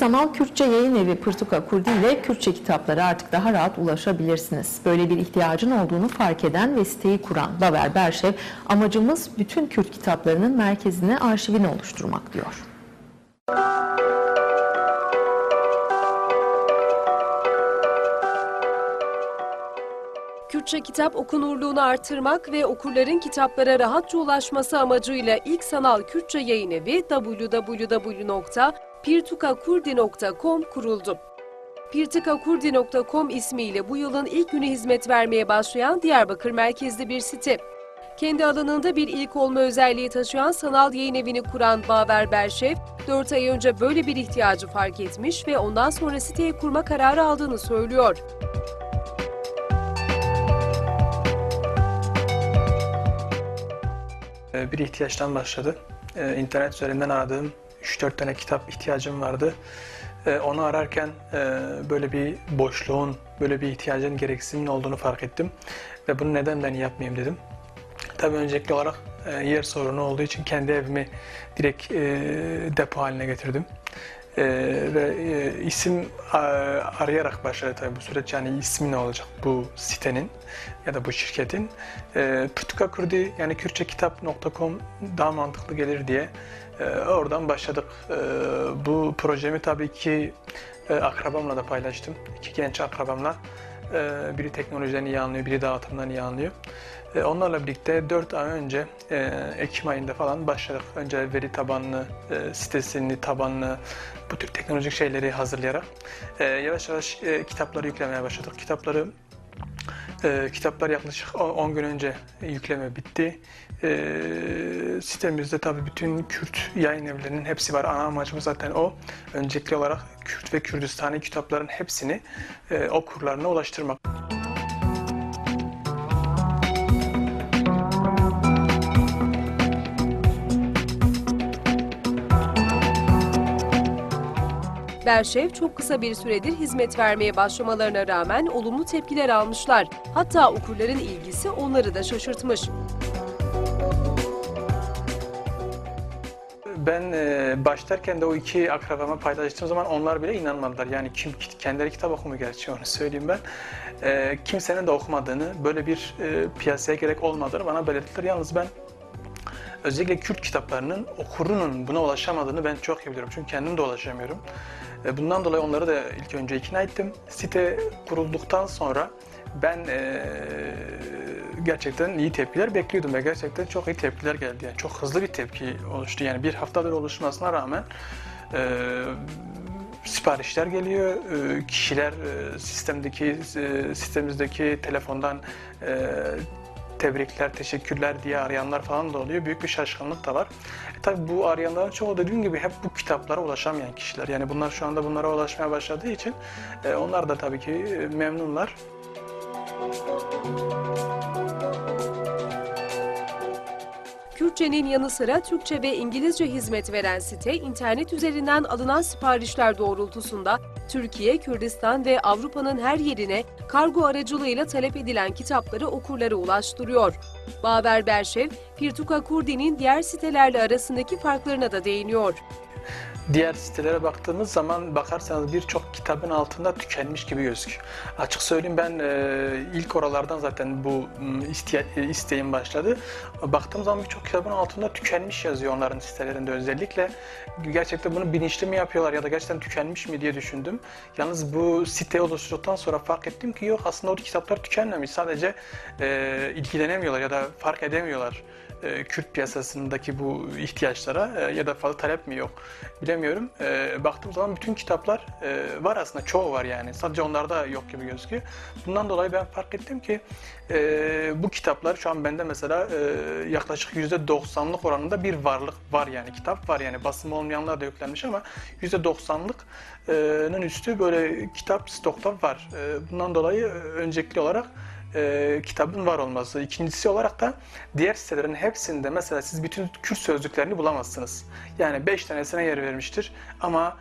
sanal Kürtçe yayın evi Pırtuka Kurdi ile Kürtçe kitaplara artık daha rahat ulaşabilirsiniz. Böyle bir ihtiyacın olduğunu fark eden ve siteyi kuran Baver Berşev, amacımız bütün Kürt kitaplarının merkezine arşivini oluşturmak diyor. Kürtçe kitap okunurluğunu artırmak ve okurların kitaplara rahatça ulaşması amacıyla ilk sanal Kürtçe yayın evi www.pirtukakurdi.com kuruldu. Pirtukakurdi.com ismiyle bu yılın ilk günü hizmet vermeye başlayan Diyarbakır merkezli bir site. Kendi alanında bir ilk olma özelliği taşıyan sanal yayın evini kuran Baver Berşev, 4 ay önce böyle bir ihtiyacı fark etmiş ve ondan sonra siteyi kurma kararı aldığını söylüyor. Ee, bir ihtiyaçtan başladı. Ee, İnternet üzerinden aradığım 3-4 tane kitap ihtiyacım vardı. Ee, Onu ararken e, böyle bir boşluğun, böyle bir ihtiyacın gereksinimin olduğunu fark ettim. Ve bunu neden ben yapmayayım dedim. Tabii öncelikli olarak e, yer sorunu olduğu için kendi evimi direkt e, depo haline getirdim. E, ve e, isim a, arayarak başladı tabii bu süreç. Yani ismi ne olacak bu sitenin ya da bu şirketin. E, Putuka Kurdi yani kürtçekitap.com daha mantıklı gelir diye e, oradan başladık. E, bu projemi tabii ki e, akrabamla da paylaştım. İki genç akrabamla. E, biri teknolojiden iyi anlıyor, biri dağıtımdan iyi anlıyor. E, Onlarla birlikte 4 ay önce e, Ekim ayında falan başladık. Önce veri tabanlı, e, sitesini, tabanlı, bu tür teknolojik şeyleri hazırlayarak e, yavaş yavaş e, kitapları yüklemeye başladık. Kitapları e, kitaplar yaklaşık 10 gün önce yükleme bitti. E, sitemizde tabii bütün Kürt yayın evlerinin hepsi var. Ana amacımız zaten o. Öncelikli olarak Kürt ve Kürdistani kitapların hepsini e, okurlarına ulaştırmak. Berşev çok kısa bir süredir hizmet vermeye başlamalarına rağmen olumlu tepkiler almışlar. Hatta okurların ilgisi onları da şaşırtmış. Ben e, başlarken de o iki akrabama paylaştığım zaman onlar bile inanmadılar. Yani kim kendileri kitap okumuyor gerçi onu söyleyeyim ben. E, kimsenin de okumadığını, böyle bir e, piyasaya gerek olmadığını bana belirttiler. Yalnız ben özellikle Kürt kitaplarının okurunun buna ulaşamadığını ben çok iyi biliyorum. Çünkü kendim de ulaşamıyorum. E, bundan dolayı onları da ilk önce ikna ettim. Site kurulduktan sonra ben e, gerçekten iyi tepkiler bekliyordum ve gerçekten çok iyi tepkiler geldi. Yani çok hızlı bir tepki oluştu. Yani bir haftadır oluşmasına rağmen e, siparişler geliyor. E, kişiler e, sistemdeki e, sistemimizdeki telefondan e, tebrikler, teşekkürler diye arayanlar falan da oluyor. Büyük bir şaşkınlık da var. E, tabii bu arayanların çoğu dediğim gibi hep bu kitaplara ulaşamayan kişiler. Yani bunlar şu anda bunlara ulaşmaya başladığı için e, onlar da tabii ki e, memnunlar. Kürtçenin yanı sıra Türkçe ve İngilizce hizmet veren site, internet üzerinden alınan siparişler doğrultusunda Türkiye, Kürdistan ve Avrupa'nın her yerine kargo aracılığıyla talep edilen kitapları okurlara ulaştırıyor. Baver Berşev, Pirtuka Kurdi'nin diğer sitelerle arasındaki farklarına da değiniyor. Diğer sitelere baktığımız zaman bakarsanız birçok kitabın altında tükenmiş gibi gözüküyor. Açık söyleyeyim ben e, ilk oralardan zaten bu e, isteğim başladı. Baktığım zaman birçok kitabın altında tükenmiş yazıyor onların sitelerinde özellikle. Gerçekten bunu bilinçli mi yapıyorlar ya da gerçekten tükenmiş mi diye düşündüm. Yalnız bu site oluşturduktan sonra fark ettim ki yok aslında o kitaplar tükenmemiş. Sadece e, ilgilenemiyorlar ya da fark edemiyorlar e, Kürt piyasasındaki bu ihtiyaçlara e, ya da fazla talep mi yok bilemiyorum. E, baktığım zaman bütün kitaplar e, var aslında çoğu var yani sadece onlarda yok gibi gözüküyor. Bundan dolayı ben fark ettim ki e, bu kitaplar şu an bende mesela e, yaklaşık %90'lık oranında bir varlık var yani kitap var yani basım olmayanlar da yüklenmiş ama %90'lık'nın üstü böyle kitap stokta var. E, bundan dolayı e, öncelikli olarak e, kitabın var olması. İkincisi olarak da diğer sitelerin hepsinde mesela siz bütün Kürt sözlüklerini bulamazsınız. Yani 5 tanesine yer vermiştir ama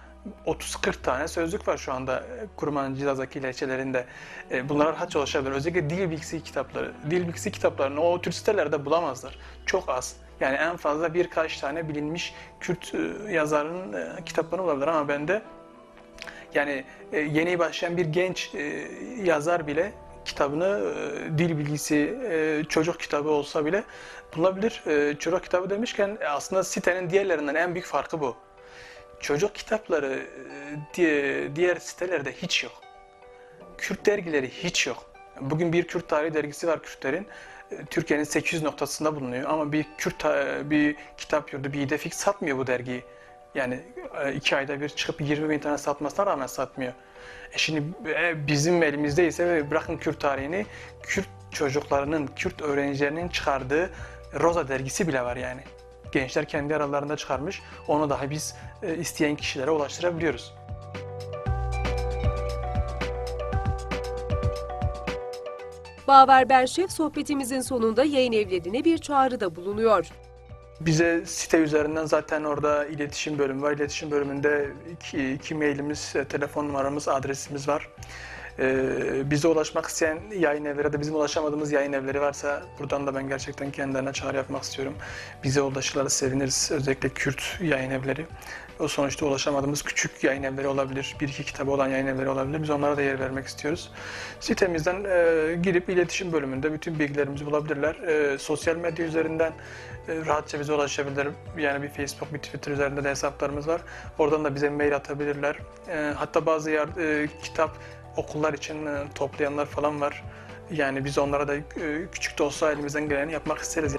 30-40 tane sözlük var şu anda e, Kurman Cizazaki lehçelerinde. E, bunlara rahatça ulaşabilir. Özellikle dil bilgisi kitapları. Dil bilgisi kitaplarını o tür sitelerde bulamazlar. Çok az. Yani en fazla birkaç tane bilinmiş Kürt e, yazarın kitaplarını bulabilir ama bende Yani yeni başlayan bir genç yazar bile kitabını e, dil bilgisi e, çocuk kitabı olsa bile bulabilir. E, çocuk kitabı demişken aslında sitenin diğerlerinden en büyük farkı bu. Çocuk kitapları diğer sitelerde hiç yok. Kürt dergileri hiç yok. Bugün bir Kürt tarihi dergisi var Kürtlerin. Türkiye'nin 800 noktasında bulunuyor ama bir Kürt bir kitap yurdu, bir İdefik satmıyor bu dergiyi. Yani iki ayda bir çıkıp 20 bin tane satmasına rağmen satmıyor. E şimdi e, bizim elimizdeyse ve bırakın Kürt tarihini, Kürt çocuklarının, Kürt öğrencilerinin çıkardığı Roza dergisi bile var yani. Gençler kendi aralarında çıkarmış. Onu daha biz e, isteyen kişilere ulaştırabiliyoruz. Baver Berşef sohbetimizin sonunda yayın evlerine bir çağrıda bulunuyor. Bize site üzerinden zaten orada iletişim bölümü var. İletişim bölümünde iki, iki mailimiz, e, telefon numaramız, adresimiz var. Ee, bize ulaşmak isteyen yayın evleri ya da bizim ulaşamadığımız yayın evleri varsa buradan da ben gerçekten kendilerine çağrı yapmak istiyorum. Bize ulaşırlarsa seviniriz. Özellikle Kürt yayın evleri. O sonuçta ulaşamadığımız küçük yayın evleri olabilir. Bir iki kitabı olan yayın evleri olabilir. Biz onlara da yer vermek istiyoruz. Sitemizden e, girip iletişim bölümünde bütün bilgilerimizi bulabilirler. E, sosyal medya üzerinden e, rahatça bize ulaşabilir. Yani bir Facebook, bir Twitter üzerinde de hesaplarımız var. Oradan da bize mail atabilirler. E, hatta bazı yer, e, kitap okullar için e, toplayanlar falan var. Yani biz onlara da e, küçük de olsa elimizden geleni yapmak isteriz.